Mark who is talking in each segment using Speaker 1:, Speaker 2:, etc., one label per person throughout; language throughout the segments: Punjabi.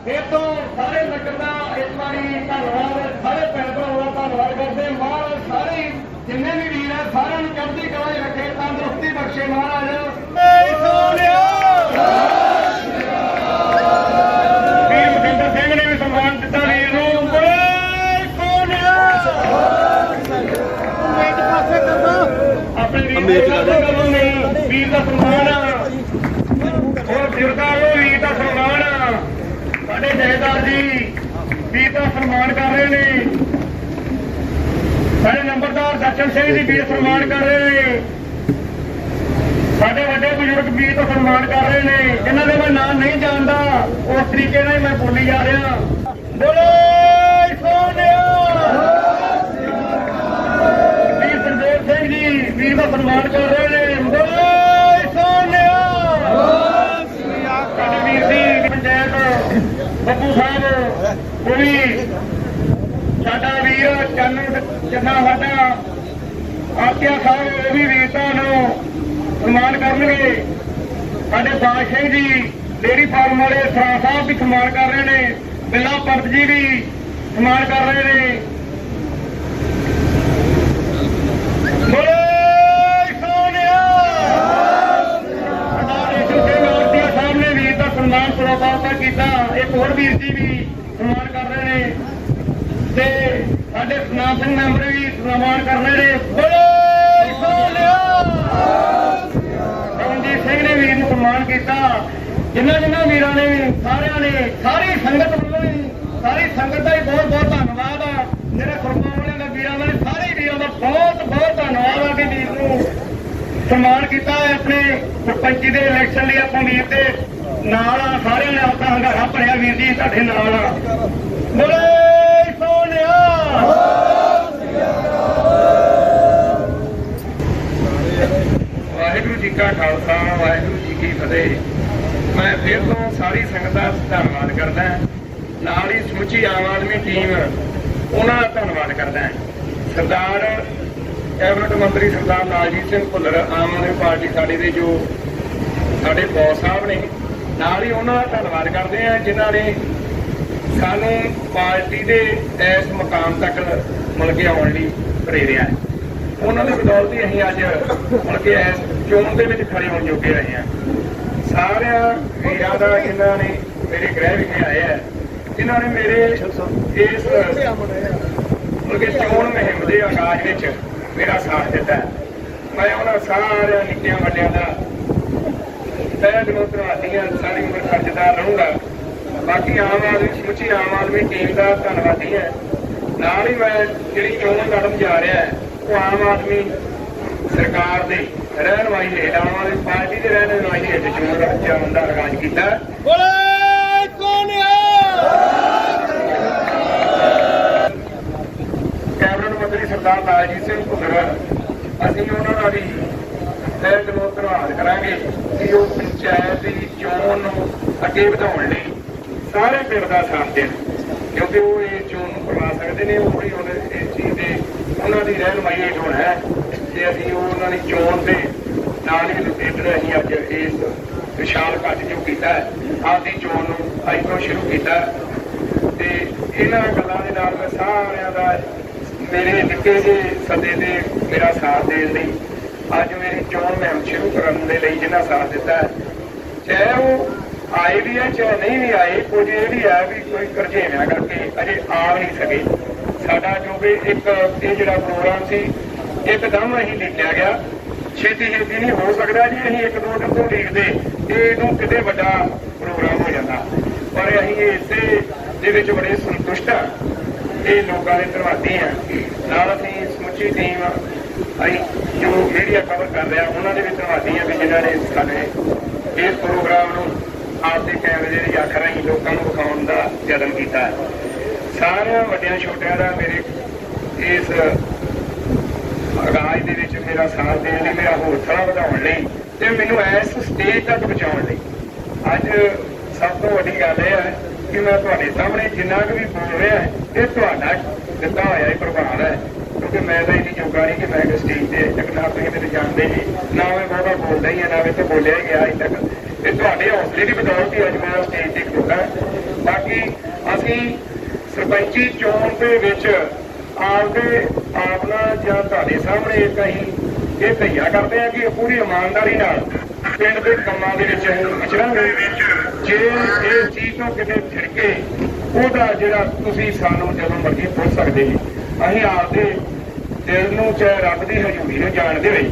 Speaker 1: ਇਹ ਤੋਂ ਸਾਰੇ ਨਗਰ ਦਾ ਇਸ ਵਾਰੀ ਧੰਨਵਾਦ ਸਾਰੇ ਭੈਣ ਭਰਾਵਾਂ ਦਾ ਧੰਨਵਾਦ ਕਰਦੇ ਹਾਂ। ਮਹਾਰਾਜ ਸਾਰੇ ਹੀ ਜਿੰਨੇ ਵੀ ਵੀਰ ਹੈ ਸਾਰਿਆਂ ਨੂੰ ਚੜ੍ਹਦੀ ਕਲਾ 'ਚ ਰੱਖੇ ਤੰਦਰੁਸਤੀ ਬਖਸ਼ੇ ਮਹਾਰਾਜ ਏ ਸੋਨਿਆ ਵੀਰ ਮਸਿੰਦਰ ਸਿੰਘ ਨੇ ਵੀ ਸਨਮਾਨ ਦਿੱਤਾ ਵੀਰ ਨੂੰ ਬੋਲੇ ਸੋਨਿਆ ਮੇਜ ਪਾਸੇ ਕਰਨਾ ਆਪਣੇ ਵੀਰ ਦੇ ਵੱਲੋਂ ਨਹੀਂ ਵੀਰ ਦਾ ਸਨਮਾਨ। ਆ ਹੋਰ ਫਿਰਦਾ ਉਹ ਵੀਰ ਦਾ ਸਨਮਾਨ। ਸਾਡੇ ਜਹੇਦਾਰ ਜੀ ਵੀਰ ਦਾ ਸਨਮਾਨ ਕਰ ਰਹੇ ਨੇ। ਸਾਡੇ ਨੰਬਰਦਾਰ ਸੱਚਨ ਸਿੰਘ ਜੀ ਵੀਰ ਸਨਮਾਨ ਕਰ ਰਹੇ ਨੇ। ਸਾਡੇ ਵੱਡੇ ਬਜ਼ੁਰਗ ਵੀਰ ਦਾ ਸਨਮਾਨ ਕਰ ਰਹੇ ਨੇ। ਜਿਨ੍ਹਾਂ ਦੇ ਮੈਂ ਨਾਂ ਨਹੀਂ ਜਾਣਦਾ, ਉਸ ਤਰੀਕੇ ਨਾਲ ਮੈਂ ਬੋਲੀ ਜਾ ਰਿਹਾ। ਬੋਲੇ ਸੋਨਿਆ ਵੀਰ ਸਰਦੇਵ ਸਿੰਘ ਜੀ ਵੀਰ ਦਾ ਸਨਮਾਨ ਕਰ ਰਹੇ ਨੇ ਬੋਲੇ ਸੋਨਿਆ ਸਾਡੇ ਵੀਰ ਜੀ ਪੰਚਾਇਤ ਬੱਬੂ ਸਾਹਿਬ ਉਹ ਵੀ ਸਾਡਾ ਵੀਰ ਚੰਨ, ਚੰਨਾ ਸਾਡਾ ਆਕਿਆ ਸਾਹਿਬ, ਉਹ ਵੀ ਵੀਰਤਾ ਨੂੰ ਸਨਮਾਨ ਕਰਨਗੇ। ਸਾਡੇ ਬਾਦ ਜੀ, ਡੇਰੀ ਫਾਰਮ ਵਾਲੇ ਸਰਾ ਸਾਹਿਬ ਵੀ ਸਨਮਾਨ ਕਰ ਰਹੇ ਨੇ, ਬਿੱਲਾ ਪੰਤ ਜੀ ਵੀ ਸਨਮਾਨ ਕਰ ਰਹੇ ਨੇ। ਬੋਲੇ ਸੋਨਿਆ ਸਰਦਾਰ ਏਸ਼ੂ ਸਿੰਘ ਆਰਤੀਆ ਸਾਹਿਬ ਨੇ ਵੀਰ ਦਾ ਸਨਮਾਨ ਕੀਤਾ ਇੱਕ ਹੋਰ ਵੀਰ ਜੀ ਵੀ ਸਨਮਾਨ ਕਰ ਰਹੇ ਨੇ। ਤੇ ਸਾਡੇ ਸਨਾਮ ਸਿੰਘ ਮੈਂਬਰ ਵੀ ਸਨਮਾਨ ਕਰ ਰਹੇ ਨੇ। ਬੋਲੇ ਸੋਨਿਆ ਰਣਜੀਤ ਸਿੰਘ ਨੇ ਵੀਰ ਨੂੰ ਸਨਮਾਨ ਕੀਤਾ। ਜਿਨ੍ਹਾਂ ਜਿਨ੍ਹਾਂ ਵੀਰਾਂ ਨੇ, ਸਾਰਿਆਂ ਨੇ, ਸਾਰੀ ਸੰਗਤ ਵੱਲੋਂ ਹੀ ਸਾਰੀ ਸੰਗਤ ਦਾ ਹੀ ਬਹੁਤ ਬਹੁਤ ਧੰਨਵਾਦ ਆ। ਜਿਹੜੇ ਸੁਰਮਾ ਵਾਲਿਆਂ ਦਾ ਵੀਰਾਂ ਦਾ ਸਾਰੇ ਵੀਰਾਂ ਦਾ ਬਹੁਤ ਬਹੁਤ ਧੰਨਵਾਦ ਆ ਕਿ ਵੀਰ ਨੂੰ ਸਨਮਾਨ ਕੀਤਾ ਆਪਣੇ ਸਰਪੰਚੀ ਦੇ ਇਲੈਕਸ਼ਨ ਲਈ, ਆਪਾਂ ਵੀਰ ਦੇ ਨਾਲ ਆ, ਸਾਰਿਆਂ ਨੇ ਆਪਣਾ ਹੰਗਾਰਾ ਭਰਿਆ, ਵੀਰ ਜੀ ਤੁਹਾਡੇ ਨਾਲ ਆ। ਬੋਲੇ ਸੋਨਿਆ
Speaker 2: ਵਾਹਿਗੁਰੂ ਜੀ ਕਾ ਖਾਲਸਾ, ਵਾਹਿਗੁਰੂ ਜੀ ਕੀ ਫਤਿਹ। ਮੈਂ ਫਿਰ ਤੋਂ ਸਾਰੀ ਸੰਗਤ ਦਾ ਧੰਨਵਾਦ ਕਰਦਾ ਨਾਲ ਹੀ ਸਮੁੱਚੀ ਆਮ ਆਦਮੀ ਟੀਮ, ਉਹਨਾਂ ਦਾ ਧੰਨਵਾਦ ਕਰਦਾ ਸਰਦਾਰ, ਕੈਬਨਿਟ ਮੰਤਰੀ ਸਰਦਾਰ ਲਾਲਜੀਤ ਸਿੰਘ ਭੁੱਲਰ, ਆਮ ਆਦਮੀ ਪਾਰਟੀ ਸਾਡੇ ਦੇ ਜੋ ਸਾਡੇ ਬੌਸ ਸਾਹਿਬ ਨੇ ਨਾਲ ਹੀ ਉਹਨਾਂ ਦਾ ਧੰਨਵਾਦ ਕਰਦੇ ਆ ਜਿਨ੍ਹਾਂ ਨੇ ਸਾਨੂੰ ਪਾਰਟੀ ਦੇ ਇਸ ਮੁਕਾਮ ਤੱਕ ਮਿਲ ਕੇ ਆਉਣ ਲਈ ਪ੍ਰੇਰਿਆ ਉਹਨਾਂ ਦੀ ਬਦੌਲਤ ਹੀ ਅਸੀਂ ਅੱਜ ਮਿਲ ਕੇ ਇਸ ਚੋਣ ਦੇ ਵਿੱਚ ਖੜੇ ਹੋਣ ਜੋਗੇ ਰਹੇ ਹਾਂ। ਸਾਰਿਆਂ ਵੀਰਾਂ ਦਾ ਜਿਨ੍ਹਾਂ ਨੇ ਮੇਰੇ ਗ੍ਰਹਿ ਵਿਖੇ ਆਏ ਆ ਜਿਨ੍ਹਾਂ ਨੇ ਮੇਰੇ ਇਸ ਮਿਲ ਚੋਣ ਮੁਹਿੰਮ ਦੇ ਆਗਾਜ਼ ਵਿੱਚ ਮੇਰਾ ਸਾਥ ਦਿੱਤਾ ਮੈਂ ਉਹਨਾਂ ਸਾਰਿਆਂ ਨਿੱਕਿਆਂ ਵੱਡਿਆਂ ਦਾ ਤਹਿ ਦਿਲੋਂ ਧੰਨਵਾਦੀਆਂ ਸਾਰੀ ਉਮਰ ਕਰਜ਼ਦਾਰ ਰਹੂੰਗਾ। ਬਾਕੀ ਆਮ ਆਦਮੀ ਸਮੁੱਚੀ ਆਮ ਆਦਮੀ ਟੀਮ ਦਾ ਧੰਨਵਾਦੀ ਹੈ। ਨਾਲ ਹੀ ਮੈਂ ਜਿਹੜੀ ਚੋਣ ਲੜਨ ਜਾ ਰਿਹਾ ਹੈ ਉਹ ਆਮ ਆਦਮੀ ਸਰਕਾਰ ਦੇ ਰਹਿਨਮਾਈ ਹੇਠ ਆਮ ਆਦਮੀ ਪਾਰਟੀ ਦੇ ਰਹਿਨਮਾਈ ਹੇਠ ਚੋਣ ਲੜਨ ਜਾਣ ਦਾ ਆਗਾਜ਼ ਕੀਤਾ। ਕੈਬਨਿਟ ਮੰਤਰੀ ਸਰਦਾਰ ਲਾਲਜੀਤ ਸਿੰਘ ਭੁੱਲਰ ਅਸੀਂ ਉਹਨਾਂ ਦਾ ਵੀ ਤਹਿ ਦਿਲੋਂ ਧੰਨਵਾਦ ਕਰਾਂਗੇ ਕਿ ਉਹ ਪੰਚਾਇਤ ਦੀ ਚੋਣ ਨੂੰ ਅੱਗੇ ਵਧਾਉਣ ਲਈ ਸਾਰੇ ਪਿੰਡ ਦਾ ਸਾਥ ਦੇਣ। ਕਿਉਂਕਿ ਉਹ ਇਹ ਚੋਣ ਨੂੰ ਕਰਵਾ ਸਕਦੇ ਨੇ, ਉਹ ਹੀ ਉਹਨੇ ਇਸ ਚੀਜ਼ ਦੇ ਉਹਨਾਂ ਦੀ ਰਹਿਨਮਾਈ ਹੇਠ ਹੋਣਾ ਹੈ ਤੇ ਅਸੀਂ ਉਹਨਾਂ ਦੀ ਚੋਣ ਦੇ ਨਾਲ ਹੀ ਰਿਲੇਟਡ ਅਸੀਂ ਅੱਜ ਇਸ ਵਿਸ਼ਾਲ ਕੱਟ ਜੋ ਕੀਤਾ ਹੈ। ਆਪਦੀ ਚੋਣ ਨੂੰ ਅੱਜ ਤੋਂ ਸ਼ੁਰੂ ਕੀਤਾ ਤੇ ਇਹਨਾਂ ਗੱਲਾਂ ਦੇ ਨਾਲ ਮੈਂ ਸਾਰਿਆਂ ਦਾ ਮੇਰੇ ਨਿੱਕੇ ਜਿਹੇ ਸੱਦੇ ਤੇ ਮੇਰਾ ਸਾਥ ਦੇਣ ਲਈ ਅੱਜ ਮੇਰੀ ਚੋਣ ਮੁਹਿੰਮ ਸ਼ੁਰੂ ਕਰਨ ਦੇ ਲਈ ਜਿਨ੍ਹਾਂ ਸਾਥ ਦਿੱਤਾ ਹੈ। ਚਾਹੇ ਉਹ ਆਏ ਵੀ ਹੈ, ਚਾਹੇ ਨਹੀਂ ਵੀ ਆਏ ਕੁਝ ਇਹ ਵੀ ਹੈ ਵੀ ਕੋਈ ਕਰਜੇਵਿਆਂ ਕਰਕੇ ਅਜੇ ਆ ਨਹੀਂ ਸਕੇ। ਸਾਡਾ ਜੋ ਵੀ ਇੱਕ ਇਹ ਜਿਹੜਾ ਪ੍ਰੋਗਰਾਮ ਸੀ, ਇੱਕਦਮ ਅਸੀਂ ਲਿਖਿਆ ਗਿਆ। ਛੇਤੀ ਛੇਤੀ ਨਹੀਂ ਹੋ ਸਕਦਾ ਜੀ, ਅਸੀਂ ਇੱਕ ਦੋ ਦਿਨ ਤੋਂ ਲਿਖਦੇ। ਇਹ ਇਹਨੂੰ ਕਿਤੇ ਵੱਡਾ ਪ੍ਰੋਗਰਾਮ ਹੋ ਜਾਂਦਾ। ਪਰ ਅਸੀਂ ਇਸੇ ਦੇ ਵਿੱਚ ਬੜੇ ਸੰਤੁਸ਼ਟ ਹਾਂ। ਇਹ ਲੋਕਾਂ ਦੇ ਧੰਨਵਾਦੀ ਆ ਨਾਲ ਅਸੀਂ ਸਮੁੱਚੀ ਟੀਮ ਅਸੀਂ ਜੋ ਮੀਡੀਆ ਕਵਰ ਕਰ ਰਿਹਾ, ਉਹਨਾਂ ਦੇ ਵੀ ਧੰਨਵਾਦੀ ਆ ਵੀ ਜਿਨ੍ਹਾਂ ਨੇ ਸਾਡੇ ਇਸ ਪ੍ਰੋਗਰਾਮ ਨੂੰ ਆਪਦੇ ਕੈਮਰੇ ਦੀ ਅੱਖ ਰਾਹੀਂ ਲੋਕਾਂ ਨੂੰ ਵਿਖਾਉਣ ਦਾ ਯਤਨ ਕੀਤਾ ਸਾਰਿਆਂ ਵੱਡਿਆਂ ਛੋਟਿਆਂ ਦਾ ਮੇਰੇ ਇਸ ਰਾਜ ਦੇ ਵਿੱਚ ਮੇਰਾ ਸਾਥ ਦੇਣ ਲਈ, ਮੇਰਾ ਹੌਸਲਾ ਵਧਾਉਣ ਲਈ ਤੇ ਮੈਨੂੰ ਇਸ ਸਟੇਜ ਤੱਕ ਪਹੁੰਚਾਉਣ ਲਈ। ਅੱਜ ਸਭ ਤੋਂ ਵੱਡੀ ਗੱਲ ਇਹ ਹੈ ਕਿ ਮੈਂ ਤੁਹਾਡੇ ਸਾਹਮਣੇ ਜਿੰਨਾ ਕੁ ਵੀ ਬੋਲ ਰਿਹਾ, ਇਹ ਤੁਹਾਡਾ ਦਿੱਤਾ ਹੋਇਆ ਹੀ ਪ੍ਰਭਾਵ ਹੈ। ਕਿਉਂਕਿ ਮੈਂ ਤਾਂ ਇੰਨੀ ਜੋਗਾ ਨਹੀਂ ਕਿ ਮੈਂ ਕਿ ਸਟੇਜ ਤੇ ਤੱਕ ਨਾ ਤੁਸੀਂ ਮੈਨੂੰ ਜਾਣਦੇ ਜੀ ਨਾ ਮੈਂ ਬਹੁਤਾ ਬੋਲਦਾ ਹੀ ਹਾਂ ਨਾ ਮੈਂ ਤੇ ਬੋਲਿਆ ਹੀ ਗਿਆ ਅਜੇ ਤੱਕ। ਇਹ ਤੁਹਾਡੇ ਹੌਸਲੇ ਦੀ ਬਦੌਲਤ ਹੀ ਅੱਜ ਮੈਂ ਸਟੇਜ ਤੇ ਖੜੋਤਾ ਬਾਕੀ ਅਸੀਂ ਸਰਪੰਚੀ ਚੋਣ ਦੇ ਵਿੱਚ ਆਪਦੇ ਆਪਣਾ ਜਾਂ ਤੁਹਾਡੇ ਸਾਹਮਣੇ ਇੱਕ ਅਸੀਂ ਇਹ ਧਈਆ ਕਰਦੇ ਆ ਕਿ ਪੂਰੀ ਇਮਾਨਦਾਰੀ ਨਾਲ ਪਿੰਡ ਦੇ ਕੰਮਾਂ ਦੇ ਵਿੱਚ ਅਸੀਂ ਵਿਚਰਾਂਗੇ ਜੇ ਇਸ ਚੀਜ਼ ਤੋਂ ਕਿਤੇ ਛਿੜਕੇ ਉਹਦਾ ਜਿਹੜਾ ਤੁਸੀਂ ਸਾਨੂੰ ਜਦੋਂ ਮਰਜ਼ੀ ਪੁੱਛ ਸਕਦੇ ਜੀ। ਅਸੀਂ ਆਪਦੇ ਦਿਲ ਨੂੰ ਚਾਹੇ ਰੱਬ ਦੀ ਹਜ਼ੂਰੀ ਨੂੰ ਜਾਣਦੇ ਹੋਏ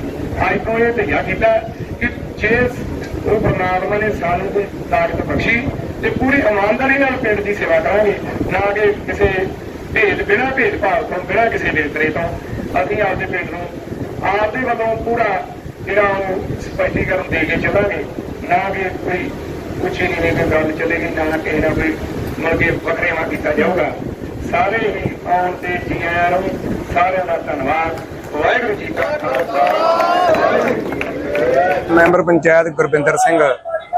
Speaker 2: ਅੱਜ ਤੋਂ ਇਹ ਧਈਆ ਕੀਤਾ ਕਿ ਜੇ ਉਹ ਪਰਮਾਤਮਾ ਨੇ ਸਾਨੂੰ ਕੋਈ ਤਾਕਤ ਬਖਸ਼ੀ ਤੇ ਪੂਰੀ ਇਮਾਨਦਾਰੀ ਨਾਲ ਪਿੰਡ ਦੀ ਸੇਵਾ ਕਰਾਂਗੇ, ਨਾ ਕਿ ਕਿਸੇ ਭੇਦ ਬਿਨਾਂ ਭੇਦਭਾਵ ਤੋਂ, ਬਿਨਾਂ ਕਿਸੇ ਵਿਤਕਰੇ ਤੋਂ, ਅਸੀਂ ਆਪਦੇ ਪਿੰਡ ਨੂੰ ਆਪਦੇ ਵੱਲੋਂ ਪੂਰਾ ਜਿਹੜਾ ਉਹ ਸਪਸ਼ਟੀਕਰਨ ਦੇ ਕੇ ਚੱਲਾਂਗੇ, ਨਾ ਕਿ ਕੋਈ ਉੱਚੀ ਨੀਵੇਂ ਦੀ ਗੱਲ ਚੱਲੇਗੀ, ਨਾ ਕਿਸੇ ਨਾਲ ਕੋਈ ਮਰਗੇ ਵਖਰੇਵਾ ਕੀਤਾ ਜਾਊਗਾ। ਸਾਰੇ ਹੀ ਆਉਣ ਤੇ ਜੀ ਆਇਆਂ ਨੂੰ ਸਾਰਿਆਂ ਦਾ ਧੰਨਵਾਦ। ਵਾਹਿਗੁਰੂ ਜੀ ਕਾ ਖਾਲਸਾ। ਵਾਹਿਗੁਰੂ ਜੀ ਕੀ ਫਤਿਹ
Speaker 3: ਮੈਂਬਰ ਪੰਚਾਇਤ ਗੁਰਵਿੰਦਰ ਸਿੰਘ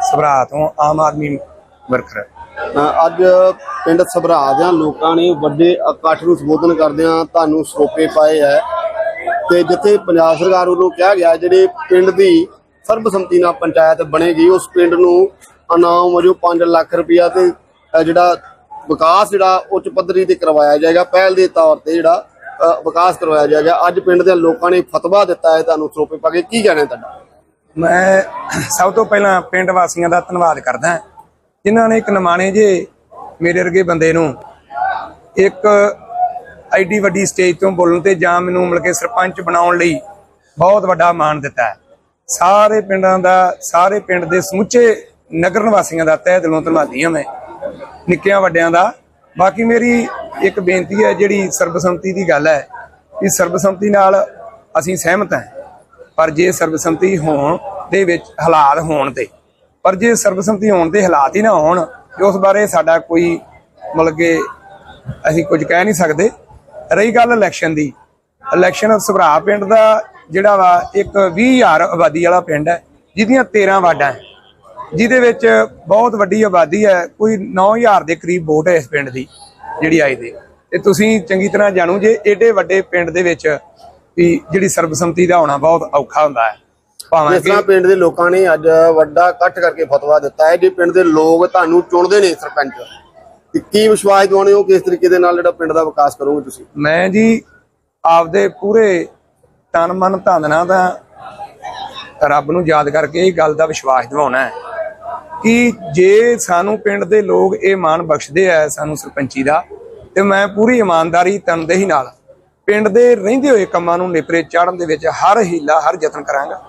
Speaker 3: ਸਭਰਾ ਤੋਂ ਆਮ ਆਦਮੀ ਵਰਕਰ।
Speaker 4: ਅੱਜ ਪਿੰਡ ਸਭਰਾ ਦਿਆਂ ਲੋਕਾਂ ਨੇ ਵੱਡੇ ਇਕੱਠ ਨੂੰ ਸੰਬੋਧਨ ਕਰਦਿਆਂ ਤੁਹਾਨੂੰ ਸਰੋਪੇ ਪਾਏ ਹੈ ਤੇ ਜਿੱਥੇ ਪੰਜਾਬ ਸਰਕਾਰ ਵੱਲੋਂ ਕਿਹਾ ਗਿਆ ਜਿਹੜੇ ਪਿੰਡ ਦੀ ਸਰਬਸੰਮਤੀ ਨਾਲ ਪੰਚਾਇਤ ਬਣੇਗੀ ਉਸ ਪਿੰਡ ਨੂੰ ਇਨਾਮ ਵਜੋਂ 5 ਲੱਖ ਰੁਪਇਆ ਤੇ ਜਿਹੜਾ ਵਿਕਾਸ ਜਿਹੜਾ ਉੱਚ ਪੱਧਰੀ ਤੇ ਕਰਵਾਇਆ ਜਾਏਗਾ, ਪਹਿਲ ਦੇ ਤੌਰ ਤੇ ਜਿਹੜਾ ਵਿਕਾਸ ਕਰਵਾਇਆ ਜਾਏਗਾ। ਅੱਜ ਪਿੰਡ ਦੇ ਲੋਕਾਂ ਨੇ ਫਤਵਾ ਦਿੱਤਾ ਹੈ, ਤੁਹਾਨੂੰ ਸਰੋਪੇ ਪਾ ਕੇ ਕੀ ਕਹਿਣਾ ਤੁਹਾਡਾ?
Speaker 3: ਮੈਂ ਸਭ ਤੋਂ ਪਹਿਲਾਂ ਪਿੰਡ ਵਾਸੀਆਂ ਦਾ ਧੰਨਵਾਦ ਕਰਦਾ ਜਿਨ੍ਹਾਂ ਨੇ ਇੱਕ ਨਮਾਣੇ ਜੇ ਮੇਰੇ ਵਰਗੇ ਬੰਦੇ ਨੂੰ ਇੱਕ ਐਡੀ ਵੱਡੀ ਸਟੇਜ ਤੋਂ ਬੋਲਣ ਤੇ ਜਾਂ ਮੈਨੂੰ ਮਿਲ ਕੇ ਸਰਪੰਚ ਬਣਾਉਣ ਲਈ ਬਹੁਤ ਵੱਡਾ ਮਾਣ ਦਿੱਤਾ ਹੈ। ਸਾਰੇ ਪਿੰਡਾਂ ਦਾ, ਸਾਰੇ ਪਿੰਡ ਦੇ ਸਮੁੱਚੇ ਨਗਰ ਨਿਵਾਸੀਆਂ ਦਾ ਤਹਿ ਦਿਲੋਂ ਧੰਨਵਾਦੀ ਹਾਂ ਮੈਂ। ਨਿੱਕਿਆਂ ਵੱਡਿਆਂ ਦਾ। ਬਾਕੀ ਮੇਰੀ ਇੱਕ ਬੇਨਤੀ ਹੈ, ਜਿਹੜੀ ਸਰਬਸੰਮਤੀ ਦੀ ਗੱਲ ਹੈ ਕਿ ਸਰਬਸੰਮਤੀ ਨਾਲ ਅਸੀਂ ਸਹਿਮਤ ਹਾਂ। ਪਰ ਜੇ ਸਰਬਸੰਮਤੀ ਹੋਣ ਦੇ ਵਿੱਚ ਹਾਲਾਤ ਹੋਣ ਤੇ, ਪਰ ਜੇ ਸਰਬਸੰਮਤੀ ਹੋਣ ਦੇ ਹਾਲਾਤ ਹੀ ਨਾ ਹੋਣ, ਤੇ ਉਸ ਬਾਰੇ ਸਾਡਾ ਕੋਈ ਮਤਲਬ ਕਿ ਅਸੀਂ ਕੁਝ ਕਹਿ ਨਹੀਂ ਸਕਦੇ। ਰਹੀ ਗੱਲ ਇਲੈਕਸ਼ਨ ਦੀ। ਇਲੈਕਸ਼ਨ ਸਭਰਾ ਪਿੰਡ ਦਾ ਜਿਹੜਾ ਵਾ, ਇੱਕ 20000 ਆਬਾਦੀ ਵਾਲਾ ਪਿੰਡ ਹੈ, ਜਿਹਦੀਆਂ 13 ਵਾਰਡਾਂ ਹੈ। ਜਿਹਦੇ ਵਿੱਚ ਬਹੁਤ ਵੱਡੀ ਆਬਾਦੀ ਹੈ ਕੋਈ 9000 ਦੇ ਕਰੀਬ ਵੋਟ ਹੈ ਇਸ ਪਿੰਡ ਦੀ ਜਿਹੜੀ ਆਈ ਦੇ। ਤੇ ਤੁਸੀਂ ਚੰਗੀ ਤਰ੍ਹਾਂ ਜਾਣੋ ਜੇ ਏਡੇ ਵੱਡੇ ਪਿੰਡ ਦੇ ਵਿੱਚ ਵੀ ਜਿਹੜੀ ਸਰਬਸੰਮਤੀ ਦਾ ਹੋਣਾ ਬਹੁਤ ਔਖਾ ਹੁੰਦਾ ਹੈ ਭਾਵੇਂ
Speaker 4: ਜਿਸ ਤਰ੍ਹਾਂ ਪਿੰਡ ਦੇ ਲੋਕਾਂ ਨੇ ਅੱਜ ਵੱਡਾ ਇਕੱਠ ਕਰਕੇ ਫਤਵਾ ਦਿੱਤਾ ਹੈ ਜੇ ਪਿੰਡ ਦੇ ਲੋਕ ਤੁਹਾਨੂੰ ਚੁਣਦੇ ਨੇ ਸਰਪੰਚ ਕੀ ਵਿਸ਼ਵਾਸ ਦਿਵਾਉਂਦੇ ਹੋ ਕਿਸ ਤਰੀਕੇ ਦੇ ਨਾਲ ਜਿਹੜਾ ਪਿੰਡ ਦਾ ਵਿਕਾਸ ਕਰੋਗੇ ਤੁਸੀਂ?
Speaker 3: ਮੈਂ ਜੀ ਆਪਦੇ ਪੂਰੇ ਤਨ ਮਨ ਧਨ ਨਾਲ ਦਾ ਰੱਬ ਨੂੰ ਯਾਦ ਕਰਕੇ ਇਹ ਗੱਲ ਦਾ ਵਿਸ਼ਵਾਸ ਦਿਵਾਉਣਾ ਹੈ। ਕਿ ਜੇ ਸਾਨੂੰ ਪਿੰਡ ਦੇ ਲੋਕ ਇਹ ਮਾਣ ਬਖਸ਼ਦੇ ਆ ਸਾਨੂੰ ਸਰਪੰਚੀ ਦਾ, ਤੇ ਮੈਂ ਪੂਰੀ ਇਮਾਨਦਾਰੀ ਤਨਦੇਹੀ ਨਾਲ ਪਿੰਡ ਦੇ ਰਹਿੰਦੇ ਹੋਏ ਕੰਮਾਂ ਨੂੰ ਨੇਪਰੇ ਚਾੜਨ ਦੇ ਵਿੱਚ ਹਰ ਹੀਲਾ, ਹਰ ਯਤਨ ਕਰਾਂਗਾ।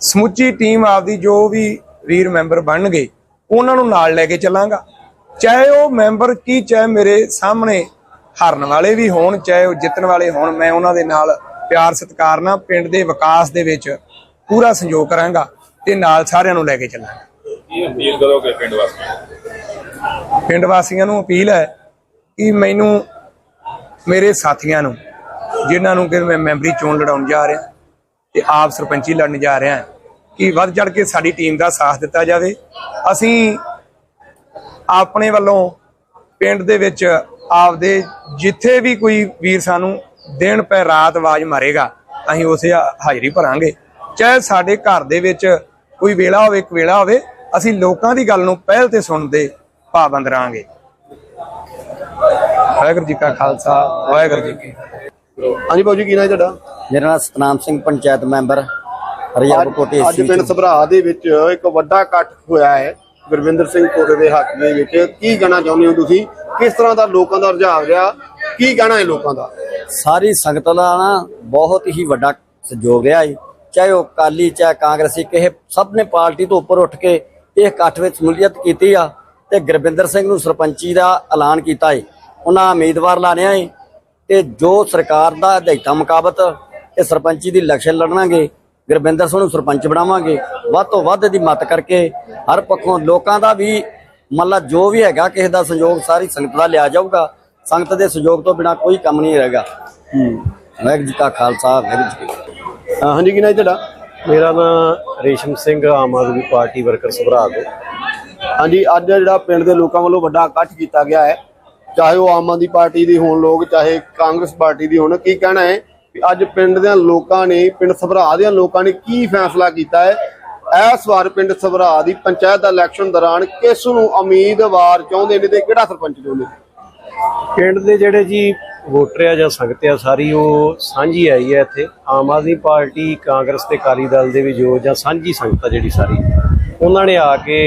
Speaker 3: ਸਮੁੱਚੀ ਟੀਮ ਆਪਦੀ ਜੋ ਵੀ ਵੀਰ ਮੈਂਬਰ ਬਣਨਗੇ, ਉਹਨਾਂ ਨੂੰ ਨਾਲ ਲੈ ਕੇ ਚੱਲਾਂਗਾ। ਚਾਹੇ ਉਹ ਮੈਂਬਰ ਕੀ, ਚਾਹੇ ਮੇਰੇ ਸਾਹਮਣੇ ਹਾਰਨ ਵਾਲੇ ਵੀ ਹੋਣ, ਚਾਹੇ ਉਹ ਜਿੱਤਣ ਵਾਲੇ ਹੋਣ, ਮੈਂ ਉਹਨਾਂ ਦੇ ਨਾਲ ਪਿਆਰ, ਸਤਿਕਾਰ ਨਾਲ ਪਿੰਡ ਦੇ ਵਿਕਾਸ ਦੇ ਵਿੱਚ ਪੂਰਾ ਸੰਯੋਗ ਕਰਾਂਗਾ ਤੇ ਨਾਲ ਸਾਰਿਆਂ ਨੂੰ ਲੈ ਕੇ ਚੱਲਾਂਗਾ।
Speaker 5: ਕੀ ਅਪੀਲ ਕਰੋਗੇ ਪਿੰਡ ਵਾਸੀਆਂ
Speaker 3: ਪਿੰਡ ਵਾਸੀਆਂ ਨੂੰ ਅਪੀਲ ਹੈ ਕਿ ਮੈਨੂੰ ਮੇਰੇ ਸਾਥੀਆਂ ਨੂੰ, ਜਿਨ੍ਹਾਂ ਨੂੰ ਕਿ ਮੈਂ ਮੈਂਬਰੀ ਚੋਣ ਲੜਾਉਣ ਜਾ ਰਿਹਾ, ਤੇ ਆਪ ਸਰਪੰਚੀ ਲੜਨ ਜਾ ਰਿਹਾ, ਕਿ ਵੱਧ ਚੜ ਕੇ ਸਾਡੀ ਟੀਮ ਦਾ ਸਾਥ ਦਿੱਤਾ ਜਾਵੇ। ਅਸੀਂ ਆਪਣੇ ਵੱਲੋਂ ਪਿੰਡ ਦੇ ਵਿੱਚ ਆਪਦੇ ਜਿੱਥੇ ਵੀ ਕੋਈ ਵੀਰ ਸਾਨੂੰ ਦਿਨ ਪੈ ਰਾਤ ਆਵਾਜ਼ ਮਾਰੇਗਾ, ਅਸੀਂ ਉਸੇ ਹਾਜ਼ਰੀ ਭਰਾਂਗੇ। ਚਾਹੇ ਸਾਡੇ ਘਰ ਦੇ ਵਿੱਚ ਕੋਈ ਵੇਲਾ ਹੋਵੇ, ਇੱਕ ਵੇਲਾ ਹੋਵੇ ਅਸੀਂ ਲੋਕਾਂ ਦੀ ਗੱਲ ਨੂੰ ਪਹਿਲ ਤੇ ਸੁਣਦੇ ਪਾਬੰਦ ਰਹਾਂਗੇ। ਵਾਹਿਗੁਰੂ ਜੀ ਕਾ ਖਾਲਸਾ ਵਾਹਿਗੁਰੂ ਜੀ ਕੀ
Speaker 4: ਹਾਂਜੀ ਬਾਬੂ ਜੀ ਕੀ ਨਾਮ ਹੈ ਤੁਹਾਡਾ?
Speaker 6: ਮੇਰਾ ਨਾਮ ਸਤਨਾਮ ਸਿੰਘ ਪੰਚਾਇਤ ਮੈਂਬਰ ਹਰੀਆਪੁਰ ਕੋਟੇ
Speaker 4: ਅੱਜ ਪਿੰਡ ਸਭਰਾ ਦੇ ਵਿੱਚ ਇੱਕ ਵੱਡਾ ਇਕੱਠ ਹੋਇਆ ਹੈ ਗੁਰਵਿੰਦਰ ਸਿੰਘ ਕੋਟੇ ਦੇ ਹੱਕ ਦੇ ਵਿੱਚ। ਕੀ ਕਹਿਣਾ ਚਾਹੁੰਦੇ ਹੋ ਤੁਸੀਂ? ਕਿਸ ਤਰ੍ਹਾਂ ਦਾ ਲੋਕਾਂ ਦਾ ਰੁਝਾਨ ਰਿਹਾ? ਕੀ ਕਹਿਣਾ ਹੈ ਲੋਕਾਂ ਦਾ?
Speaker 6: ਸਾਰੀ ਸੰਗਤ ਦਾ ਨਾ ਬਹੁਤ ਹੀ ਵੱਡਾ ਸਹਿਯੋਗ ਰਿਹਾ ਹੈ। ਚਾਹੇ ਉਹ ਕਾਲੀ ਚਾਹੇ ਕਾਂਗਰਸੀ ਕਿਸੇ ਸਭ ਨੇ ਪਾਰਟੀ ਤੋਂ ਉੱਪਰ ਉੱਠ ਕੇ ਇਹ ਇਕੱਠ ਵਿੱਚ ਸ਼ਮੂਲੀਅਤ ਕੀਤੀ ਆ ਤੇ ਗੁਰਵਿੰਦਰ ਸਿੰਘ ਨੂੰ ਸਰਪੰਚੀ ਦਾ ਐਲਾਨ ਕੀਤਾ ਹੈ ਉਹਨਾਂ ਉਮੀਦਵਾਰ ਲਾਣਿਆ ਹੈ ਤੇ ਜੋ ਸਰਕਾਰ ਦਾ ਹਦਾਇਤਾਂ ਮੁਤਾਬਕ ਕਿ ਸਰਪੰਚੀ ਦੀ ਇਲੈਕਸ਼ਨ ਲੜਨਾਂਗੇ ਗੁਰਬਿੰਦਰ ਸਿੰਘ ਨੂੰ ਸਰਪੰਚ ਬਣਾਵਾਂਗੇ ਵੱਧ ਤੋਂ ਵੱਧ ਦੀ ਮਤ ਕਰਕੇ ਹਰ ਪੱਖੋਂ ਲੋਕਾਂ ਦਾ ਵੀ ਮਤਲਬ ਜੋ ਵੀ ਹੈਗਾ ਕਿਸੇ ਦਾ ਸੰਯੋਗ ਸਾਰੀ ਸੰਗਤ ਦਾ ਲਿਆ ਜਾਊਗਾ। ਸੰਗਤ ਦੇ ਸਹਿਯੋਗ ਤੋਂ ਬਿਨਾ ਕੋਈ ਕੰਮ ਨਹੀਂ ਰਹੇਗਾ। ਵਾਹਿਗੁਰੂ ਜੀ ਕਾ ਖਾਲਸਾ ਵਾਹਿਗੁਰੂ ਜੀ
Speaker 4: ਹਾਂਜੀ ਕੀ ਨਾਮ ਜੀ ਤੁਹਾਡਾ?
Speaker 7: ਮੇਰਾ ਨਾਮ ਰੇਸ਼ਮ ਸਿੰਘ ਆਮ ਆਦਮੀ ਪਾਰਟੀ ਵਰਕਰ ਸਭਰਾ ਤੋਂ
Speaker 4: ਹਾਂਜੀ ਅੱਜ ਜਿਹੜਾ ਪਿੰਡ ਦੇ ਲੋਕਾਂ ਵੱਲੋਂ ਵੱਡਾ ਇਕੱਠ ਕੀਤਾ ਗਿਆ ਹੈ ਚਾਹੇ ਉਹ ਆਮ ਆਦਮੀ ਪਾਰਟੀ ਦੇ ਹੋਣ ਲੋਕ ਚਾਹੇ ਕਾਂਗਰਸ ਪਾਰਟੀ ਦੀ ਹੋਣ ਕੀ ਕਹਿਣਾ ਹੈ ਕਿ ਅੱਜ ਪਿੰਡ ਦੇ ਲੋਕਾਂ ਨੇ ਪਿੰਡ ਸਭਰਾ ਦੇ ਲੋਕਾਂ ਨੇ ਕੀ ਫੈਸਲਾ ਕੀਤਾ ਹੈ? ਇਸ ਵਾਰ ਪਿੰਡ ਸਭਰਾ ਦੀ ਪੰਚਾਇਤ ਦਾ ਇਲੈਕਸ਼ਨ ਦੌਰਾਨ ਕਿਸ ਨੂੰ ਉਮੀਦਵਾਰ ਚਾਹੁੰਦੇ ਨੇ ਤੇ ਕਿਹੜਾ ਸਰਪੰਚ ਚਾਹੁੰਦੇ ਨੇ?
Speaker 7: ਪਿੰਡ ਦੇ ਜਿਹੜੇ ਜੀ ਵੋਟਰ ਆ ਜਾਂ ਸੰਗਤ ਆ ਸਾਰੀ ਉਹ ਸਾਂਝੀ ਆਈ ਹੈ ਇੱਥੇ। ਆਮ ਆਦਮੀ ਪਾਰਟੀ ਕਾਂਗਰਸ ਤੇ ਅਕਾਲੀ ਦਲ ਦੇ ਵੀ ਜੋ ਜਾਂ ਸਾਂਝੀ ਸੰਗਤ ਆ ਜਿਹੜੀ ਸਾਰੀ ਉਹਨਾਂ ਨੇ ਆ ਕੇ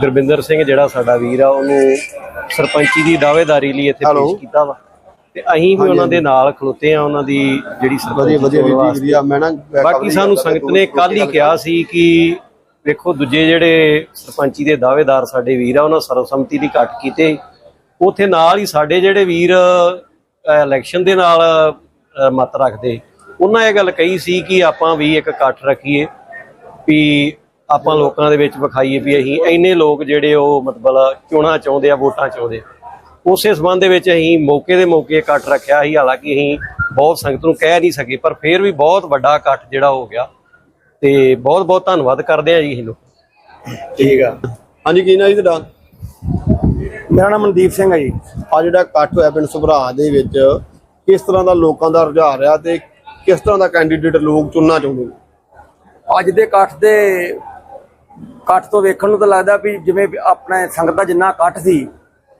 Speaker 7: ਗੁਰਬਿੰਦਰ ਸਿੰਘ ਜਿਹੜਾ ਸਾਡਾ ਵੀਰ ਆ ਉਹਨੂੰ ਸਰਪੰਚੀ ਦੀ ਦਾਅਵੇਦਾਰੀ ਲਈ ਇੱਥੇ. ਪੇਸ਼ ਕੀਤਾ ਵਾ। ਤੇ ਅਸੀਂ ਵੀ ਉਹਨਾਂ ਦੇ ਨਾਲ ਖਲੋਤੇ ਆ ਉਹਨਾਂ ਦੀ ਜਿਹੜੀ ਸਰਪੰਚੀ
Speaker 4: ਵਧੀਆ ਵਧੀਆ ਮੈਂ ਨਾ
Speaker 7: ਬਾਕੀ ਸਾਨੂੰ ਸੰਗਤ ਨੇ ਕੱਲ ਹੀ ਕਿਹਾ ਸੀ ਕਿ ਵੇਖੋ ਦੂਜੇ ਜਿਹੜੇ ਸਰਪੰਚੀ ਦੇ ਦਾਅਵੇਦਾਰ ਸਾਡੇ ਵੀਰ ਆ ਉਹਨਾਂ ਸਰਵਸੰਮਤੀ ਦੀ ਘੱਟ ਕੀਤੇ। ਉਥੇ ਨਾਲ ਹੀ ਸਾਡੇ ਜਿਹੜੇ ਵੀਰ ਇਲੈਕਸ਼ਨ ਦੇ ਨਾਲ ਅਹ, ਮਤ ਰੱਖਦੇ। ਉਹਨਾਂ ਇਹ ਗੱਲ ਕਹੀ ਸੀ ਕਿ ਆਪਾਂ ਵੀ ਇੱਕ ਇਕੱਠ ਰੱਖੀਏ ਵੀ ਆਪਾਂ ਲੋਕਾਂ ਦੇ ਵਿੱਚ ਵਿਖਾਈਏ ਵੀ ਅਸੀਂ ਇੰਨੇ ਲੋਕ ਜਿਹੜੇ ਉਹ ਮਤਲਬ ਚੋਣਾਂ ਚਾਹੁੰਦੇ ਆ ਵੋਟਾਂ ਚਾਹੁੰਦੇ ਉਸੇ ਸਬੰਧ ਦੇ ਵਿੱਚ ਅਸੀਂ ਮੌਕੇ ਦੇ ਮੌਕੇ ਇਕੱਠ ਰੱਖਿਆ ਸੀ ਹਾਲਾਂਕਿ ਅਸੀਂ ਬਹੁਤ ਸੰਗਤ ਨੂੰ ਕਹਿ ਨਹੀਂ ਸਕੇ ਪਰ ਫਿਰ ਵੀ ਬਹੁਤ ਵੱਡਾ ਇਕੱਠ ਜਿਹੜਾ ਹੋ ਗਿਆ। ਤੇ ਬਹੁਤ ਬਹੁਤ ਧੰਨਵਾਦ ਕਰਦੇ ਆ ਜੀ ਇਹਨੂੰ।
Speaker 4: ਠੀਕ ਆ। ਹਾਂਜੀ ਕੀ ਨਾ ਜੀ ਤੁਹਾਡਾ?
Speaker 8: ਮੇਰਾ ਨਾਮ ਮਨਦੀਪ ਸਿੰਘ ਹੈ ਜੀ।
Speaker 4: ਆ ਜਿਹੜਾ ਇਕੱਠ ਹੋਇਆ ਪਿੰਡ ਸੁਭਰਾ ਦੇ ਵਿੱਚ ਕਿਸ ਤਰ੍ਹਾਂ ਦਾ ਲੋਕਾਂ ਦਾ ਰੁਝਾਨ ਰਿਹਾ ਤੇ ਕਿਸ ਤਰ੍ਹਾਂ ਦਾ ਕੈਂਡੀਡੇਟ ਲੋਕ ਚੁਣਨਾ ਚਾਹੁੰਦੇ ਨੇ?
Speaker 8: ਅੱਜ ਦੇ ਇਕੱਠ ਦੇ ਇਕੱਠ ਤੋਂ ਵੇਖਣ ਨੂੰ ਤਾਂ ਲੱਗਦਾ ਵੀ ਜਿਵੇਂ ਆਪਣੇ ਸੰਗਤ ਦਾ ਜਿੰਨਾ ਇਕੱਠ ਸੀ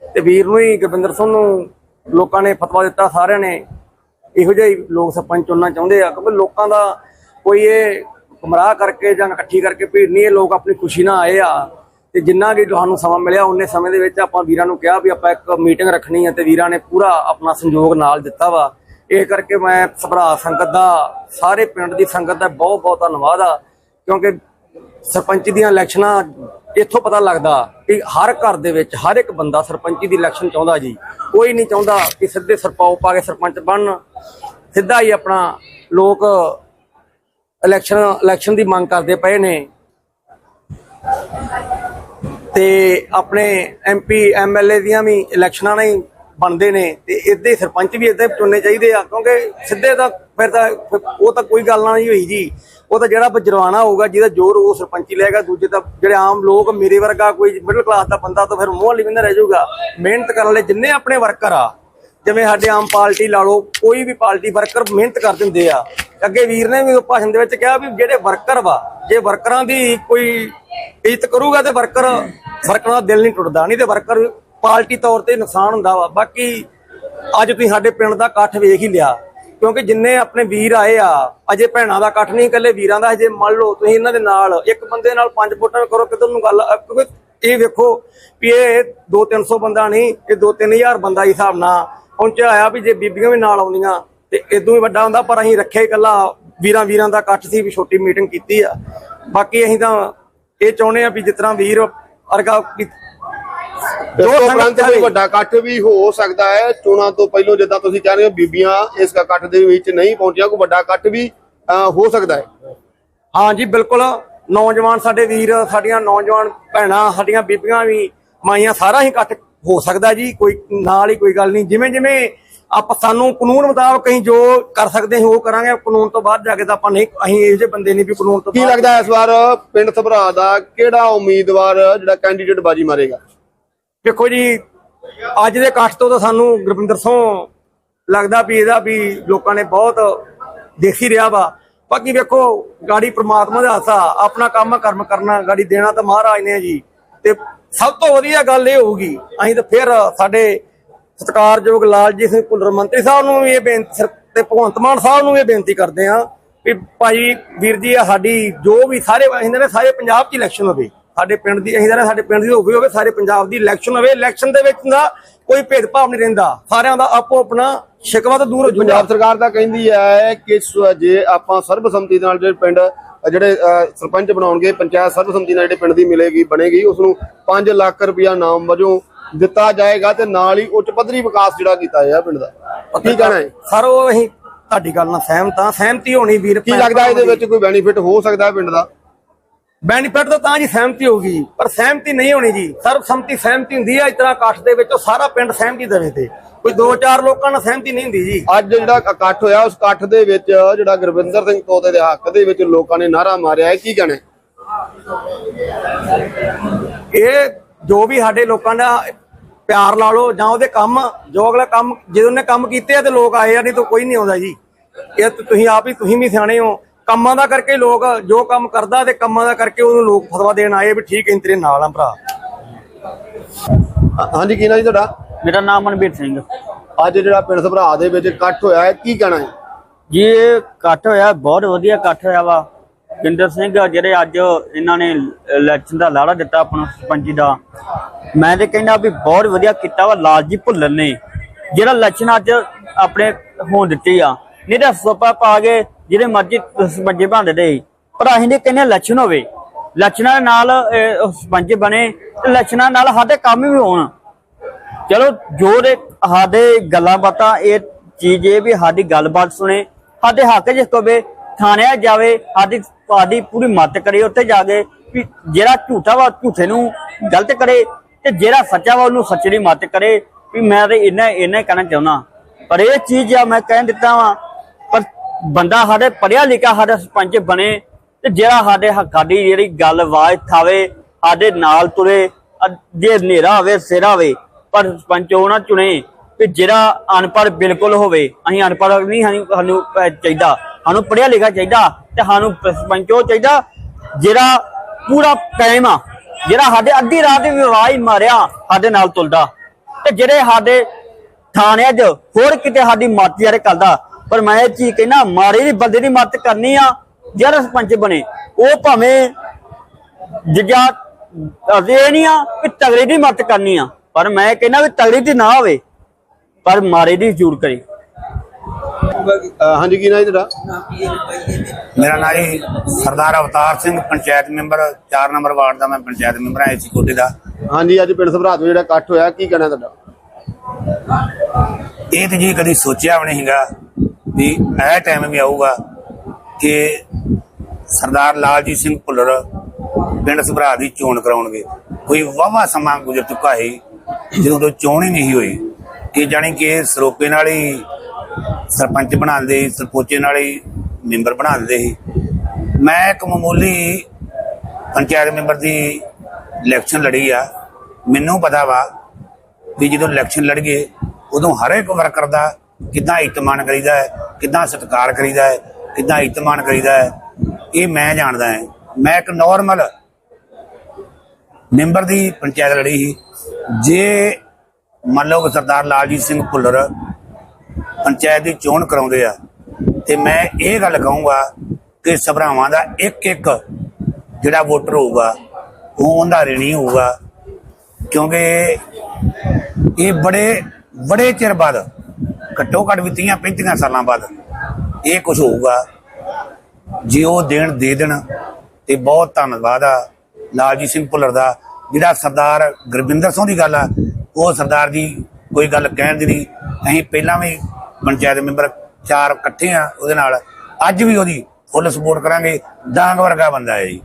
Speaker 8: ਤੇ ਵੀਰ ਨੂੰ ਹੀ ਗੁਰਵਿੰਦਰ ਸਿੰਘ ਨੂੰ ਲੋਕਾਂ ਨੇ ਫਤਵਾ ਦਿੱਤਾ ਸਾਰਿਆਂ ਨੇ। ਇਹੋ ਜਿਹੇ ਹੀ ਲੋਕ ਸਰਪੰਚ ਚੁਣਨਾ ਚਾਹੁੰਦੇ ਆ ਕਿਉਂਕਿ ਲੋਕਾਂ ਦਾ ਕੋਈ ਇਹ ਗੁੰਮਰਾਹ ਕਰਕੇ ਜਾਂ ਇਕੱਠੀ ਕਰਕੇ ਭੀੜ ਨਹੀਂ ਇਹ ਲੋਕ ਆਪਣੀ ਖੁਸ਼ੀ ਨਾਲ ਆਏ ਆ। ਤੇ ਜਿੰਨਾ ਵੀ ਤੁਹਾਨੂੰ ਸਮਾਂ ਮਿਲਿਆ ਉਹਨੇ ਸਮੇਂ ਦੇ ਵਿੱਚ ਆਪਾਂ ਵੀਰਾਂ ਨੂੰ ਕਿਹਾ ਵੀ ਆਪਾਂ ਇੱਕ ਮੀਟਿੰਗ ਰੱਖਣੀ ਹੈ ਤੇ ਵੀਰਾਂ ਨੇ ਪੂਰਾ ਆਪਣਾ ਸੰਯੋਗ ਨਾਲ ਦਿੱਤਾ ਵਾ। ਇਹ ਕਰਕੇ ਮੈਂ ਸਭਰਾ ਸੰਗਤ ਦਾ, ਸਾਰੇ ਪਿੰਡ ਦੀ ਸੰਗਤ ਦਾ ਬਹੁਤ ਬਹੁਤ ਧੰਨਵਾਦ ਆ। ਕਿਉਂਕਿ ਸਰਪੰਚ ਦੀਆਂ ਇਲੈਕਸ਼ਨਾਂ ਇੱਥੋਂ ਪਤਾ ਲੱਗਦਾ ਕਿ ਹਰ ਘਰ ਦੇ ਵਿੱਚ ਹਰ ਇੱਕ ਬੰਦਾ ਸਰਪੰਚੀ ਦੀ ਇਲੈਕਸ਼ਨ ਚਾਹੁੰਦਾ ਜੀ। ਕੋਈ ਨਹੀਂ ਚਾਹੁੰਦਾ ਕਿ ਸਿੱਧੇ ਸਰਪਾਉ ਪਾ ਕੇ ਸਰਪੰਚ ਬਣਨ। ਸਿੱਧਾ ਹੀ ਆਪਣਾ ਲੋਕ ਇਲੈਕਸ਼ਨ ਇਲੈਕਸ਼ਨ ਦੀ ਮੰਗ ਕਰਦੇ ਪਏ ਨੇ। ਤੇ ਆਪਣੇ ਐਮਪੀ ਐਮਐਲਏ ਦੀਆਂ ਵੀ ਇਲੈਕਸ਼ਨਾਂ ਨਹੀਂ ਬਣਦੇ ਨੇ ਤੇ ਇੱਦੇ ਸਰਪੰਚ ਵੀ ਇੱਦੇ ਚੁਣਨੇ ਚਾਹੀਦੇ ਆ, ਕਿਉਂਕਿ ਸਿੱਧੇ ਤਾਂ ਫਿਰ ਤਾਂ ਉਹ ਤਾਂ ਕੋਈ ਗੱਲ ਨਹੀਂ ਹੋਈ ਜੀ। ਉਹ ਤਾਂ ਜਿਹੜਾ ਜੁਰਮਾਨਾ ਹੋਊਗਾ, ਜਿਹਦਾ ਜ਼ੋਰ ਉਹ ਸਰਪੰਚੀ ਲਏਗਾ, ਦੂਜੇ ਤਾਂ ਜਿਹੜੇ ਆਮ ਲੋਕ ਮੇਰੇ ਵਰਗਾ ਕੋਈ ਮਿਡਲ ਕਲਾਸ ਦਾ ਬੰਦਾ ਤਾਂ ਫਿਰ ਮੂੰਹ ਲਿਵਿੰਦਾ ਰਹਿ ਜਾਊਗਾ। ਮਿਹਨਤ ਕਰਨ ਵਾਲੇ ਜਿੰਨੇ ਆਪਣੇ ਵਰਕਰ ਆ, ਜਿਵੇਂ ਸਾਡੇ ਆਮ ਪਾਰਟੀ ਲਾ ਲਓ, ਕੋਈ ਵੀ ਪਾਰਟੀ ਵਰਕਰ ਮਿਹਨਤ ਕਰ ਦਿੰਦੇ ਆ। ਅੱਗੇ ਵੀਰ ਨੇ ਵੀ ਭਾਸ਼ਣ ਦੇ ਵਿੱਚ ਕਿਹਾ ਵੀ ਜਿਹੜੇ ਵਰਕਰ ਵਾ, ਜੇ ਵਰਕਰਾਂ ਦੀ ਕੋਈ ਇੱਜ਼ਤ ਕਰੂਗਾ ਤੇ ਵਰਕਰ ਵਰਕਰਾਂ ਦਾ ਦਿਲ ਨਹੀਂ ਟੁੱਟਦਾ। ਨਹੀਂ ਤੇ ਵਰਕਰ ਪਾਰਟੀ ਤੌਰ ਤੇ ਨੁਕਸਾਨ ਹੁੰਦਾ ਵਾ। ਬਾਕੀ ਅੱਜ ਤੁਸੀਂ ਸਾਡੇ ਪਿੰਡ ਦਾ ਇਕੱਠ ਵੇਖ ਹੀ ਲਿਆ। ਕਿਉਂਕਿ ਜਿੰਨੇ ਆਪਣੇ ਵੀਰ ਆਏ ਆ, ਅਜੇ ਭੈਣਾਂ ਦਾ ਇਕੱਠ ਨਹੀਂ, ਇਕੱਲੇ ਵੀਰਾਂ ਦਾ। ਹਜੇ ਮੰਨ ਲਓ ਤੁਸੀਂ ਇਹਨਾਂ ਦੇ ਨਾਲ, ਇੱਕ ਬੰਦੇ ਨਾਲ ਪੰਜ ਵੋਟਾਂ ਕਰੋ ਕਿਧਰ ਨੂੰ ਗੱਲ ਕਿਉਂਕਿ ਇਹ ਵੇਖੋ ਵੀ ਇਹ 2-300 ਬੰਦਾ ਨਹੀਂ, ਇਹ 2-3000 ਬੰਦਾ ਹੀ ਹਿਸਾਬ ਨਾਲ। ਪਹੁੰਚਿਆ ਆਇਆ ਵੀ ਜੇ ਬੀਬੀਆਂ ਵੀ ਨਾਲ ਆਉਂਦੀਆਂ, ਤੇ ਇਦੋਂ ਵੀ ਵੱਡਾ ਹੁੰਦਾ, ਪਰ ਅਸੀਂ ਰੱਖਿਆ ਇਕੱਲਾ। ਵੀਰਾਂ ਵੀਰਾਂ ਦਾ ਇਕੱਠ ਸੀ ਵੀ ਛੋਟੀ ਮੀਟਿੰਗ ਕੀਤੀ ਆ। ਬਾਕੀ ਅਸੀਂ ਤਾਂ ਇਹ ਚਾਹੁੰਦੇ ਆ ਵੀ ਜਿਸ ਤਰ੍ਹਾਂ ਵੀਰ ਅਰਗਾ
Speaker 4: ਇਸ ਤੋਂ ਉਪਰੰਤ ਵੀ ਵੱਡਾ ਇਕੱਠ ਵੀ ਹੋ ਸਕਦਾ ਹੈ। ਚੋਣਾਂ ਤੋਂ ਪਹਿਲਾਂ ਜਿੱਦਾਂ ਤੁਸੀਂ ਕਹਿ ਰਹੇ ਹੋ ਬੀਬੀਆਂ ਇਸ ਇਕੱਠ ਦੇ ਵਿੱਚ ਨਹੀਂ ਪਹੁੰਚੀਆਂ ਕੋਈ ਵੱਡਾ ਇਕੱਠ ਵੀ ਹੋ ਸਕਦਾ ਹੈ।
Speaker 8: ਹਾਂ ਜੀ ਬਿਲਕੁਲ। ਨੌਜਵਾਨ ਸਾਡੇ ਵੀਰ ਸਾਡੀਆਂ ਨੌਜਵਾਨ ਭੈਣਾਂ ਸਾਡੀਆਂ ਬੀਬੀਆਂ ਵੀ ਮਾਈਆਂ ਸਾਰਾ ਹੀ ਇਕੱਠ ਹੋ ਸਕਦਾ ਜੀ। ਕੋਈ ਨਾਲ ਹੀ ਕੋਈ ਗੱਲ ਨਹੀਂ। ਜਿਵੇਂ ਜਿਵੇਂ ਆਪਾਂ ਸਾਨੂੰ ਕਾਨੂੰਨ ਮੁਤਾਬਕ ਅਸੀਂ ਜੋ ਕਰ ਸਕਦੇ ਹਾਂ ਉਹ ਕਰਾਂਗੇ। ਕਾਨੂੰਨ ਤੋਂ ਬਾਅਦ ਜਾ ਕੇ ਤਾਂ ਆਪਾਂ ਨਹੀਂ ਅਸੀਂ ਇਹੋ ਜਿਹੇ ਬੰਦੇ ਨਹੀਂ ਵੀ ਕਾਨੂੰਨ ਤੋਂ
Speaker 4: ਕੀ ਲੱਗਦਾ ਇਸ ਵਾਰ ਪਿੰਡ ਸਭਰਾ ਦਾ ਕਿਹੜਾ ਉਮੀਦਵਾਰ ਜਿਹੜਾ ਕੈਂਡੀਡੇਟ ਬਾਜੀ ਮਾਰੇਗਾ?
Speaker 8: ਦੇਖੋ ਜੀ ਅੱਜ ਦੇ ਇਕੱਠ ਤੋਂ ਤਾਂ ਸਾਨੂੰ ਗੁਰਵਿੰਦਰ ਸਿੰਘ ਲੱਗਦਾ ਵੀ ਇਹਦਾ ਵੀ ਲੋਕਾਂ ਨੇ ਬਹੁਤ ਦੇਖੀ ਰਿਹਾ ਵਾ। ਬਾਕੀ ਵੇਖੋ ਗਾੜੀ ਪ੍ਰਮਾਤਮਾ ਦਾ ਹੱਥਾ ਆਪਣਾ ਕੰਮ ਕਰਮ ਕਰਨਾ ਗਾੜੀ ਦੇਣਾ ਤਾਂ ਮਹਾਰਾਜ ਨੇ ਜੀ। ਤੇ ਸਭ ਤੋਂ ਵਧੀਆ ਗੱਲ ਇਹ ਹੋਊਗੀ ਅਸੀਂ ਤਾਂ ਫਿਰ ਸਾਡੇ ਸਤਿਕਾਰਯੋਗ ਲਾਲਜੀਤ ਸਿੰਘ ਭੁੱਲਰ ਮੰਤਰੀ ਸਾਹਿਬ ਨੂੰ ਵੀ ਇਹ ਬੇਨਤੀ ਤੇ ਭਗਵੰਤ ਮਾਨ ਸਾਹਿਬ ਨੂੰ ਵੀ ਇਹ ਬੇਨਤੀ ਕਰਦੇ ਹਾਂ ਵੀ ਭਾਈ ਵੀਰ ਜੀ ਸਾਡੀ ਜੋ ਵੀ ਸਾਰੇ, ਅਸੀਂ ਨੇ ਸਾਰੇ ਪੰਜਾਬ 'ਚ ਇਲੈਕਸ਼ਨ ਹੋਵੇ, ਸਾਡੇ ਪਿੰਡ ਦੀ, ਅਸੀਂ ਨੇ ਸਾਡੇ ਪਿੰਡ ਦੀ ਹੋਵੇ ਹੋਵੇ, ਸਾਰੇ ਪੰਜਾਬ ਦੀ ਇਲੈਕਸ਼ਨ ਹੋਵੇ ਇਲੈਕਸ਼ਨ ਦੇ ਵਿੱਚ ਦਾ ਕੋਈ ਭੇਦਭਾਵ ਨਹੀਂ ਰਹਿੰਦਾ, ਸਾਰਿਆਂ ਦਾ ਆਪੋ ਆਪਣਾ ਸ਼ਿਕਵਾ ਤੋਂ ਦੂਰ ਹੋ
Speaker 4: ਪੰਜਾਬ ਸਰਕਾਰ ਦਾ ਕਹਿੰਦੀ ਹੈ ਕਿ ਜੇ ਆਪਾਂ ਸਰਬਸੰਮਤੀ ਨਾਲ ਜਿਹੜੇ ਪਿੰਡ, ਜਿਹੜੇ ਸਰਪੰਚ ਬਣਾਉਣਗੇ, ਪੰਚਾਇਤ ਸਰਬਸੰਮਤੀ ਨਾਲ ਜਿਹੜੇ ਪਿੰਡ ਦੀ ਮਿਲੇਗੀ, ਬਣੇਗੀ ਉਸ ਨੂੰ 5 ਲੱਖ ਰੁਪਇਆ ਨਾਮ ਵਜੋਂ ਦਿੱਤਾ ਜਾਏਗਾ ਤੇ ਨਾਲ ਹੀ ਉੱਚ ਪੱਧਰੀ ਵਿਕਾਸ ਜਿਹੜਾ ਕੀਤਾ ਜਾਏਗਾ ਪਿੰਡ ਦਾ। ਕੀ ਕਹਿਣਾ ਹੈ?
Speaker 8: ਸਰ ਉਹ ਅਸੀਂ ਤੁਹਾਡੀ ਗੱਲ ਨਾਲ ਸਹਿਮਤ ਹਾਂ। ਸਹਿਮਤੀ ਹੋਣੀ ਵੀਰ
Speaker 4: ਕੀ ਲੱਗਦਾ ਇਹਦੇ ਵਿੱਚ ਕੋਈ ਬੈਨੀਫਿਟ ਹੋ ਸਕਦਾ ਹੈ ਪਿੰਡ ਦਾ?
Speaker 8: ਬੈਨੀਫਿਟ ਤਾਂ ਤਾਂ ਜੀ ਸਹਿਮਤੀ ਹੋਊਗੀ ਪਰ ਸਹਿਮਤੀ ਨਹੀਂ ਹੋਣੀ ਜੀ। ਸਰਬਸੰਮਤੀ ਸਹਿਮਤੀ ਹੁੰਦੀ ਹੈ ਇਸ ਤਰ੍ਹਾਂ ਇਕੱਠ ਦੇ ਵਿੱਚ ਉਹ ਸਾਰਾ ਪਿੰਡ ਸਹਿਮਤੀ ਦੇਵੇ ਤੇ। ਕੋਈ ਦੋ ਚਾਰ ਲੋਕਾਂ ਨਾਲ ਸਹਿਮਤੀ ਨਹੀਂ ਹੁੰਦੀ ਜੀ।
Speaker 4: ਅੱਜ ਜਿਹੜਾ ਇਕੱਠ ਹੋਇਆ ਉਸ ਇਕੱਠ ਦੇ ਵਿੱਚ ਜਿਹੜਾ ਗੁਰਵਿੰਦਰ ਸਿੰਘ ਤੋਤੇ ਦੇ ਹੱਕ ਦੇ ਵਿੱਚ ਲੋਕਾਂ ਨੇ ਨਾਰਾ ਮਾਰਿਆ। ਹੈ ਕੀ ਕਹਿਣਾ?
Speaker 8: ਇਹ ਜੋ ਵੀ ਸਾਡੇ ਲੋਕਾਂ ਦਾ ਪਿਆਰ ਲਾ ਲਓ ਜਾਂ ਉਹਦੇ ਕੰਮ ਜੋ ਅਗਲਾ ਕੰਮ ਜਦੋਂ ਉਹਨੇ ਕੰਮ ਕੀਤੇ ਆ ਤੇ ਲੋਕ ਆਏ ਆ ਨਹੀਂ ਤਾਂ ਕੋਈ ਨਹੀਂ ਆਉਂਦਾ ਜੀ। ਇਹ ਤਾਂ ਤੁਸੀਂ ਆਪ ਹੀ ਤੁਸੀਂ ਵੀ ਸਿਆਣੇ ਹੋ। ਕੰਮਾਂ ਦਾ ਕਰਕੇ ਲੋਕ ਜੋ ਕੰਮ ਕਰਦਾ ਤੇ ਕੰਮਾਂ ਦਾ ਕਰਕੇ ਉਹਨੂੰ ਲੋਕ ਫਤਵਾ ਦੇਣ ਆਏ ਵੀ ਠੀਕ ਹੈ ਤੇਰੇ ਨਾਲ ਆ ਭਰਾ।
Speaker 4: ਹਾਂਜੀ ਕੀ ਨਾ ਜੀ ਤੁਹਾਡਾ?
Speaker 9: ਮੇਰਾ ਨਾਮ ਮਨਵੀਰ ਸਿੰਘ।
Speaker 4: ਅੱਜ ਜਿਹੜਾ ਪਿੰਡ ਸਭਰਾ ਦੇ ਵਿੱਚ ਇਕੱਠ ਹੋਇਆ ਹੈ ਕੀ ਕਹਿਣਾ ਹੈ
Speaker 9: ਜੀ ਇਹ ਇਕੱਠ ਹੋਇਆ ਬਹੁਤ ਵਧੀਆ ਇਕੱਠ ਹੋਇਆ ਵਾ। ਕਿੰਦਰ ਸਿੰਘ, ਜਿਹੜੇ ਅੱਜ ਇਹਨਾਂ ਨੇ ਇਲੈਕਸ਼ਨ ਦਾ ਲਾੜਾ ਦਿੱਤਾ ਆਪਾਂ ਸਰਪੰਚੀ ਦਾ, ਮੈਂ ਤੇ ਕਹਿੰਦਾ ਵੀ ਬਹੁਤ ਵਧੀਆ ਕੀਤਾ ਵਾ ਲਾਲਜੀ ਭੁੱਲਰ ਨੇ, ਜਿਹੜਾ ਇਲੈਕਸ਼ਨ ਅੱਜ ਆਪਣੇ ਹੋਣ ਦਿੱਤੀ ਆ, ਨਹੀਂ ਤਾਂ ਸੋਪਾ ਪਾ ਕੇ ਜਿਹੜੇ ਮਰਜ਼ੀ ਸਰਪੰਚ ਬਣਦੇ ਦੇ ਪਰ ਅਸੀਂ ਨੇ ਕਹਿੰਦੇ ਇਲੈਕਸ਼ਨ ਹੋਵੇ ਇਲੈਕਸ਼ਨਾਂ ਨਾਲ ਸਰਪੰਚ ਬਣੇ ਤੇ ਇਲੈਕਸ਼ਨਾਂ ਨਾਲ ਸਾਡੇ ਕੰਮ ਵੀ ਹੋਣ। ਚਲੋ, ਜੋ ਦੇ ਸਾਡੇ ਗੱਲਾਂ ਬਾਤਾਂ, ਇਹ ਚੀਜ਼ ਇਹ ਵੀ ਸਾਡੀ ਗੱਲਬਾਤ ਸੁਣੇ, ਸਾਡੇ ਹੱਕ ਜਿਸ ਕੋਵੇ ਥਾਣਿਆ ਜਾਵੇ, ਸਾਡੀ ਸਾਡੀ ਪੂਰੀ ਮਦਦ ਕਰੇ, ਉੱਥੇ ਜਾ ਕੇ ਵੀ ਜਿਹੜਾ ਝੂਠਾ ਵਾ, ਝੂਠੇ ਨੂੰ ਗਲਤ ਕਰੇ ਤੇ ਜਿਹੜਾ ਸੱਚਾ ਵਾ, ਉਹਨੂੰ ਸੱਚੇ ਦੀ ਮਦਦ ਕਰੇ। ਵੀ ਮੈਂ ਤੇ ਇਹਨਾਂ ਇਹਨਾਂ ਕਹਿਣਾ ਚਾਹੁੰਦਾ। ਪਰ ਇਹ ਚੀਜ਼ ਆ, ਮੈਂ ਕਹਿ ਦਿੱਤਾ ਵਾ, ਪਰ ਬੰਦਾ ਸਾਡੇ ਪੜਿਆ ਲਿਖਿਆ, ਸਾਡਾ ਸਰਪੰਚ ਬਣੇ ਤੇ ਜਿਹੜਾ ਸਾਡੇ ਹੱਕਾਂ ਦੀ ਜਿਹੜੀ ਗੱਲ ਆਵਾਜ਼ ਥਾਵੇ ਸਾਡੇ ਨਾਲ ਤੁਰੇ ਜੇ ਹਨੇਰਾ ਹੋਵੇ ਸਿਰਾ ਹੋਵੇ, ਪਰ ਸਰਪੰਚ ਉਹ ਨਾ ਚੁਣੇ ਕਿ ਜਿਹੜਾ ਅਨਪੜ੍ਹ ਬਿਲਕੁਲ ਹੋਵੇ, ਅਸੀਂ ਅਨਪੜ੍ਹ ਨਹੀਂ, ਸਾਨੂੰ ਚਾਹੀਦਾ। ਸਾਨੂੰ ਪੜਿਆ ਲਿਖਿਆ ਚਾਹੀਦਾ ਤੇ ਸਾਨੂੰ ਸਰਪੰਚ ਉਹ ਚਾਹੀਦਾ ਜਿਹੜਾ ਪੂਰਾ ਕਾਇਮ ਆ, ਜਿਹੜਾ ਸਾਡੇ ਅੱਧੀ ਰਾਤ ਦੀ ਵਿਵਾਹ ਮਾਰਿਆ ਸਾਡੇ ਨਾਲ ਤੁਲਦਾ ਤੇ ਜਿਹੜੇ ਸਾਡੇ ਥਾਣਿਆਂ 'ਚ ਹੋਰ ਕਿਤੇ ਸਾਡੀ ਮੱਤ ਯਾਰੇ ਕਰਦਾ, ਪਰ ਮੈਂ ਇਹ ਚੀਜ਼ ਕਹਿਣਾ ਮਾਰੇ ਦੀ ਬੰਦੇ ਦੀ ਮੱਤ ਕਰਨੀ ਆ ਜਿਹੜਾ ਸਰਪੰਚ ਬਣੇ। ਉਹ ਭਾਵੇਂ ਜਿਜਾ ਇਹ ਨਹੀਂ ਆ ਕਿ ਤਗੜੇ ਦੀ ਮੱਤ ਕਰਨੀ ਆ, ਪਰ ਮੈਂ ਕਹਿੰਦਾ ਵੀ ਤਗੜੇ ਦੀ ਨਾ ਹੋਵੇ, ਪਰ ਮਾਰੇ ਦੀ ਜ਼ਰੂਰ ਕਰੇ।
Speaker 4: ਹਾਂਜੀ ਕੀ ਨਾ ਜੀ ਤੁਹਾਡਾ?
Speaker 10: ਮੇਰਾ ਨਾਮ ਜੀ Sardar Avtar Singh panchayat member 4 number ward ਦਾ ਮੈਂ ਪੰਚਾਇਤ ਮੈਂਬਰ ਹਾਂ ਏਸੀ ਕੋਟੇ ਦਾ।
Speaker 4: ਹਾਂਜੀ ਅੱਜ ਪਿੰਡ ਸਭਰਾ ਤੋਂ ਜਿਹੜਾ ਇਕੱਠ ਹੋਇਆ ਕੀ ਕਹਿਣਾ ਤੁਹਾਡਾ?
Speaker 10: ਇਹ ਤੇ ਜੀ ਕਦੀ ਸੋਚਿਆ ਵੀ ਨਹੀਂ ਹੈਗਾ ਵੀ ਇਹ ਟਾਈਮ ਵੀ ਆਊਗਾ ਕਿ ਸਰਦਾਰ ਲਾਲਜੀਤ ਸਿੰਘ ਭੁੱਲਰ ਪਿੰਡ ਸਭਰਾ ਦੀ ਚੋਣ ਕਰਾਉਣਗੇ। ਕੋਈ ਵਾਵਾ ਸਮਾਂ ਗੁਜ਼ਰ ਚੁੱਕਾ ਹੈ ਜਦੋਂ ਤੋਂ ਚੋਣ ਹੀ ਨਹੀਂ ਹੋਈ ਕਿ ਜਾਣੀ ਕਿ ਸਰੋਪੇ ਨਾਲ ਹੀ ਸਰਪੰਚ ਬਣਾ ਦਿੰਦੇ ਸੀ, ਸਰਪੋਚੇ ਨਾਲ ਹੀ ਮੈਂਬਰ ਬਣਾ ਦਿੰਦੇ ਸੀ। ਮੈਂ ਇੱਕ ਮਾਮੂਲੀ ਪੰਚਾਇਤ ਮੈਂਬਰ ਦੀ ਇਲੈਕਸ਼ਨ ਲੜੀ ਆ। ਮੈਨੂੰ ਪਤਾ ਵਾ ਵੀ ਜਦੋਂ ਇਲੈਕਸ਼ਨ ਲੜ ਗਏ ਉਦੋਂ ਹਰ ਇੱਕ ਵਰਕਰ ਦਾ ਕਿੱਦਾਂ ਇਤਮਾਨ ਕਰੀਦਾ ਹੈ, ਕਿੱਦਾਂ ਸਤਿਕਾਰ ਕਰੀਦਾ ਹੈ, ਕਿੱਦਾਂ ਇਤਮਾਨ ਕਰੀਦਾ ਹੈ, ਇਹ ਮੈਂ ਜਾਣਦਾ ਹਾਂ। ਮੈਂ ਇੱਕ ਨਾਰਮਲ ਮੈਂਬਰ ਦੀ ਪੰਚਾਇਤ ਲੜੀ ਸੀ। ਜੇ ਮੰਨ ਲਓ ਸਰਦਾਰ ਲਾਲਜੀਤ ਸਿੰਘ ਭੁੱਲਰ ਪੰਚਾਇਤ ਦੀ ਚੋਣ ਕਰਾਉਂਦੇ ਆ। ਤੇ ਮੈਂ ਇਹ ਗੱਲ ਕਹੂੰਗਾ ਕਿ ਸਭਰਾਵਾਂ ਦਾ ਇੱਕ ਇੱਕ ਜਿਹੜਾ ਵੋਟਰ ਹੋਊਗਾ, ਉਹ ਉਹਦਾ ਰਿਣੀ ਹੋਊਗਾ। ਕਿਉਂਕਿ ਇਹ ਬੜੇ ਬੜੇ ਚਿਰ ਬਾਅਦ, ਘੱਟੋ ਘੱਟ ਵੀ 30 35 ਸਾਲਾਂ ਬਾਅਦ ਇਹ ਕੁਝ ਹੋਊਗਾ। ਜੇ ਉਹ ਦੇਣ ਦੇ ਦੇਣ, ਤੇ ਬਹੁਤ ਧੰਨਵਾਦ ਆ। ਲਾਲਜੀਤ ਸਿੰਘ ਭੁੱਲਰ ਦਾ, ਜਿਹੜਾ ਸਰਦਾਰ ਗੁਰਵਿੰਦਰ ਸਿੰਘ ਦੀ ਗੱਲ ਆ, ਉਹ ਸਰਦਾਰ ਜੀ ਕੋਈ ਗੱਲ ਕਹਿਣ ਦੀ ਨਹੀਂ। ਅਸੀਂ ਪਹਿਲਾਂ ਵੀ ਪੰਚਾਇਤ ਮੈਂਬਰ ਚਾਰ ਇਕੱਠੇ ਆ ਉਹਦੇ ਨਾਲ। ਅੱਜ ਵੀ ਉਹਦੀ ਫੁੱਲ ਸਪੋਰਟ ਕਰਾਂਗੇ। ਦਾਂਗ ਵਰਗਾ ਬੰਦਾ ਹੈ ਜੀ।